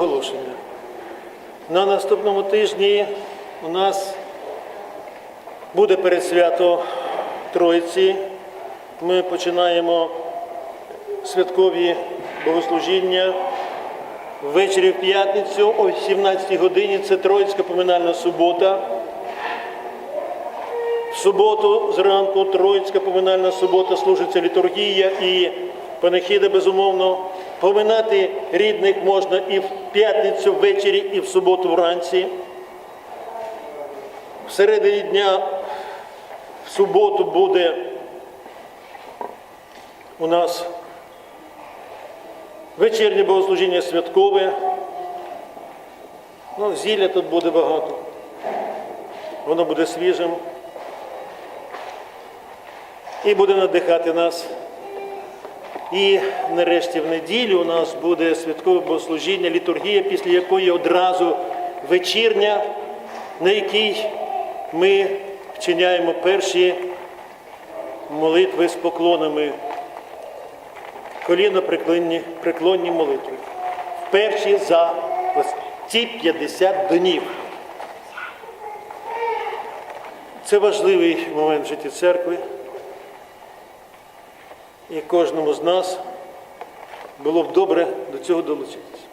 Оголошення. На наступному тижні у нас буде пересвято Троїці. Ми починаємо святкові богослужіння. Ввечері в п'ятницю о 17 годині це Троїцька поминальна субота. В суботу зранку Троїцька поминальна субота служиться літургія і панахіда, безумовно. Поминати рідних можна і в п'ятницю ввечері, і в суботу вранці. В середині дня в суботу буде у нас вечірнє богослужіння святкове. Ну, зілля тут буде багато. Воно буде свіжим і буде надихати нас. І нарешті в неділю у нас буде святкове богослужіння, літургія, після якої одразу вечірня, на якій ми вчиняємо перші молитви з поклонами, коліно преклонні, преклонні молитви. Перші за ці 50 днів. Це важливий момент в житті церкви. І кожному з нас було б добре до цього долучитися.